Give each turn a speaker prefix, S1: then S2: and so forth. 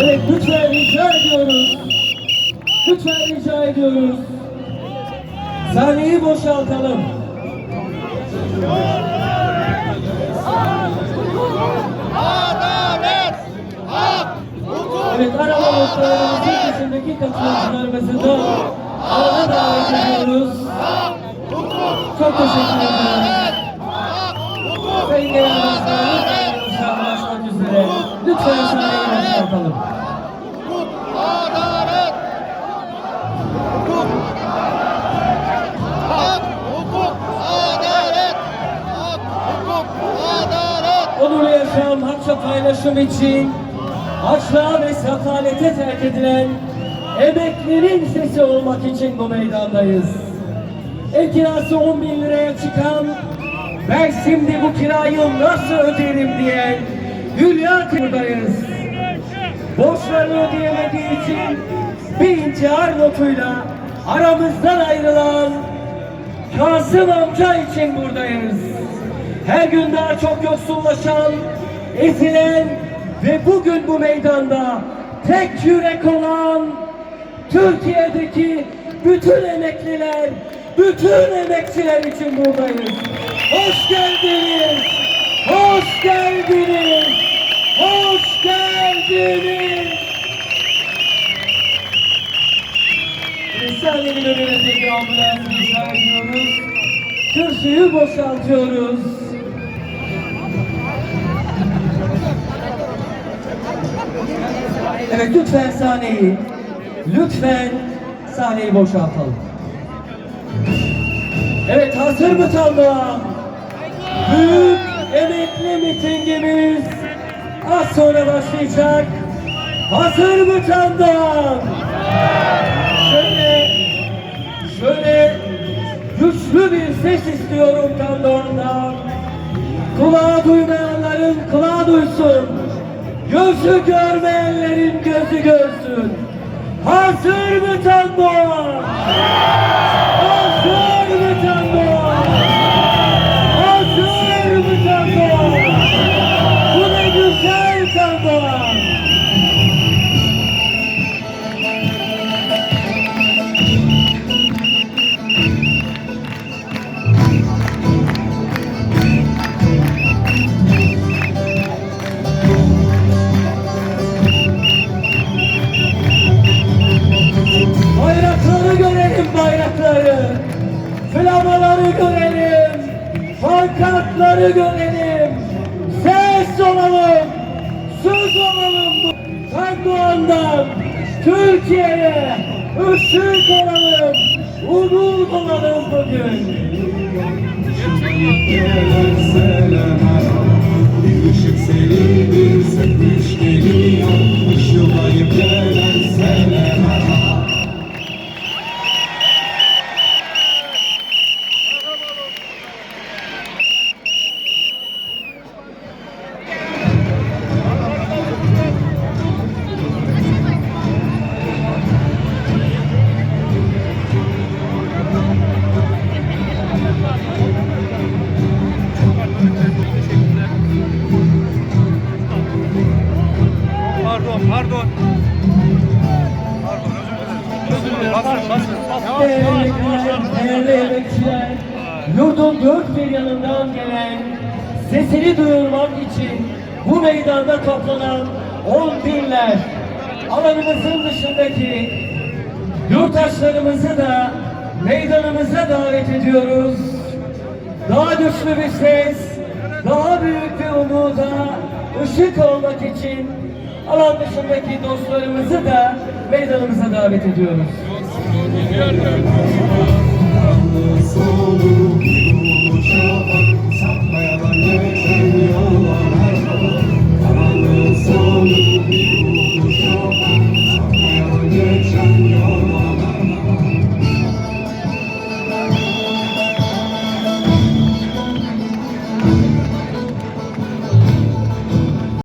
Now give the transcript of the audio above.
S1: Evet lütfen rica ediyoruz. Lütfen rica ediyoruz. Sahneyi boşaltalım.
S2: Adalet, hak, hukuk,
S1: Evet araba noktalarımızın dışındaki katılımcılarımızı da alana davet ediyoruz. Çok teşekkür ederim. Sayın Genel Başkanımız paylaşım için açlığa ve sefalete terk edilen emeklerin sesi olmak için bu meydandayız. Ev kirası 10 bin liraya çıkan ben şimdi bu kirayı nasıl öderim diyen Hülya buradayız. Borçlarını ödeyemediği için bir intihar notuyla aramızdan ayrılan Kasım amca için buradayız. Her gün daha çok yoksullaşan, ezilen ve bugün bu meydanda tek yürek olan Türkiye'deki bütün emekliler, bütün emekçiler için buradayız. Hoş geldiniz, hoş geldiniz, hoş geldiniz. Risale'nin önündeki ambulans rica ediyoruz. Kürsüyü boşaltıyoruz. Evet lütfen sahneyi, lütfen sahneyi boşaltalım. Evet hazır mı Tandoğan? Büyük emekli mitingimiz az sonra başlayacak. Hazır mı Tandoğan? Şöyle, şöyle güçlü bir ses istiyorum Tandoğan'dan. Kulağı duymayanların kulağı duysun. Gözü görmeyenlerin gözü görsün. Hazır mı Tandoğan? Hazır bayrakları. Flamaları görelim. Pankartları görelim. Ses olalım. Söz olalım. Erdoğan'dan Türkiye'ye ışık olalım. Umut olalım bugün.
S3: Bir ışık seni bir sökmüş geliyor Işılayıp
S4: Pardon, pardon. Özür dilerim. Basın, basın.
S1: Değerli emekliler, değerli emekçiler, yurdun dört bir yanından gelen, sesini duyurmak için bu meydanda toplanan on binler, alanımızın dışındaki yurttaşlarımızı da meydanımıza davet ediyoruz. Daha güçlü bir ses, daha büyük bir umuda ışık olmak için alan dışındaki dostlarımızı da meydanımıza davet ediyoruz.